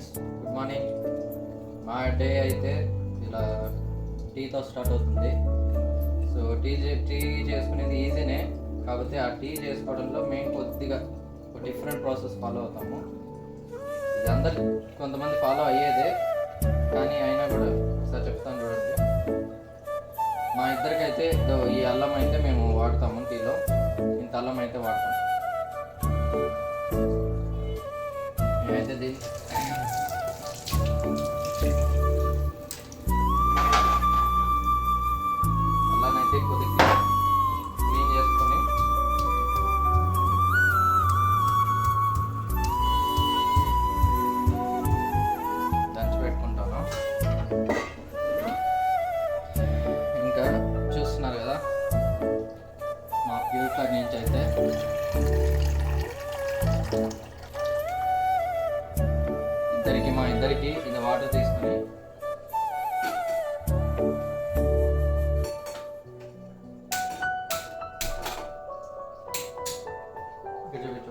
Friends good morning మా day అయితే ఇలా టీతో స్టార్ట్ అవుతుంది. సో టీ చే- టీ చేసుకునేది ఈజీనే కాకపోతే ఆ టీ చేసుకోవడంలో మేము కొద్దిగా ఒక డిఫరెంట్ ప్రాసెస్ ఫాలో అవుతాము. ఇది అందరు కొంతమంది ఫాలో అయ్యేదే. కానీ అయినా కూడా ఒకసారి చెప్తాను చూడండి. మా ఇద్దరికైతే ఈ అల్లం అయితే మేము వాడతాము టీలో ఇంత అల్లం అయితే వాడతాం అయితే దీన్ని అల్లానైతే కొద్దిగా క్లీన్ చేసుకొని దంచి పెట్టుకుంటాను. ఇంకా చూస్తున్నారు కదా మా ప్యూరిఫైర్ నుంచి అయితే ఇద్దరికి మా ఇద్దరికి ఇది వాటర్ తీసుకొని.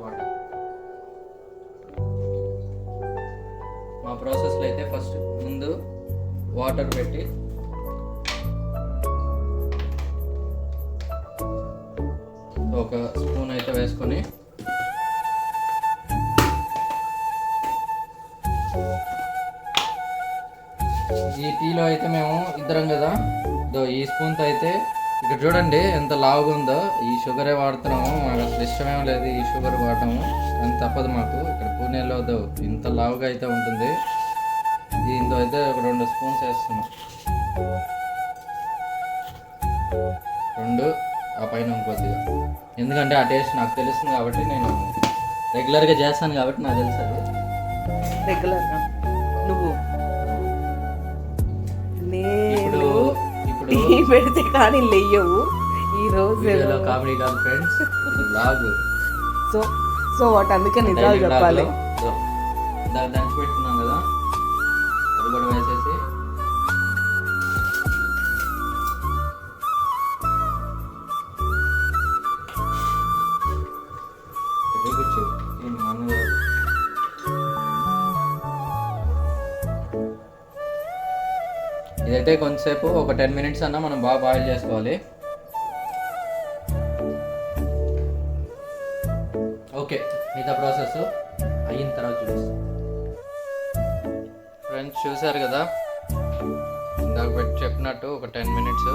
వాటర్ మా ప్రాసెస్లో అయితే ఫస్ట్ ముందు వాటర్ పెట్టి ఒక స్పూన్ అయితే వేసుకొని ఈ టీలో అయితే మేము ఇద్దరం కదా. ఇదో ఈ స్పూన్తో అయితే ఇక్కడ చూడండి ఎంత లావుగా ఉందో. ఈ షుగరే వాడుతున్నాము. మాకు అసలు ఇష్టమేం లేదు ఈ షుగర్ వాడటము. అని తప్పదు మాకు. ఇక్కడ పూణేలో దో ఇంత లావుగా అయితే ఉంటుంది. దీంతో అయితే ఒక రెండు స్పూన్స్ వేస్తున్నాం. రెండు ఆ పైన కొద్దిగా ఎందుకంటే ఆ టేస్ట్ నాకు తెలుస్తుంది కాబట్టి నేను రెగ్యులర్గా చేస్తాను కాబట్టి నాకు తెలుసు అది. రెగ్యులర్గా నువ్వు. నేను ఇప్పుడు టీ పెడితే కానీ లేయవు. ఈ రోజు కామెడీ కాదు ఫ్రెండ్స్ సో సో వాటి అందుకే నిజాలు చెప్పాలి. దంచి పెట్టుకున్నాం కదా. అది కూడా వేసేసి. ఇదైతే కొంతసేపు ఒక టెన్ మినిట్స్ అన్నా మనం బాగా బాయిల్ చేసుకోవాలి. ఓకే మిగతా ప్రాసెస్ అయిన తర్వాత చూపిస్తాం. ఫ్రెండ్స్ చూసారు కదా? ఇందాక పెట్టి చెప్పినట్టు ఒక టెన్ మినిట్స్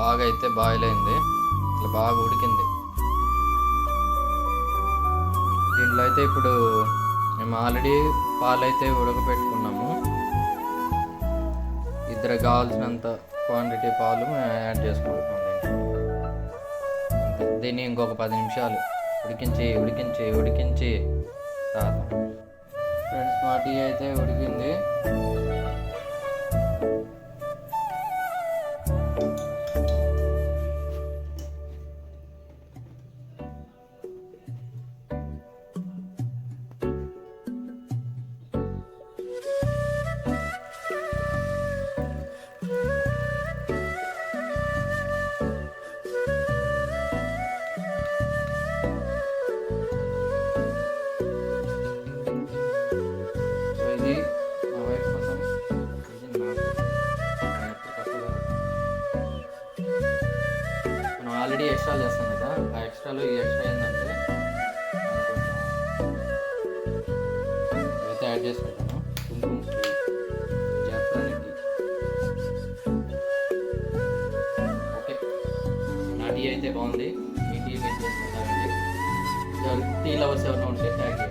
బాగా అయితే బాయిల్ అయింది. ఇట్లా బాగా ఉడికింది. దీంట్లో అయితే ఇప్పుడు మేము ఆల్రెడీ పాలైతే ఉడకపెట్టుకున్నాము ఇద్దరు కావాల్సినంత క్వాంటిటీ పాలు యాడ్ చేసుకుంటాం దీన్ని ఇంకొక పది నిమిషాలు ఉడికించి ఉడికించి ఉడికించి తాగుతాం. ఫ్రెండ్స్ మా టీ అయితే ఉడికింది. ఎక్స్ట్రా ఏంటంటే అయితే యాడ్ చేసుకుంటాను. కుంకుమ జాఫ్రాన్ ఓకే. నా టీ అయితే బాగుంది. మీ టీ వేసి టీ లవర్స్ ఎవరైనా ఉంటే ట్యాగ్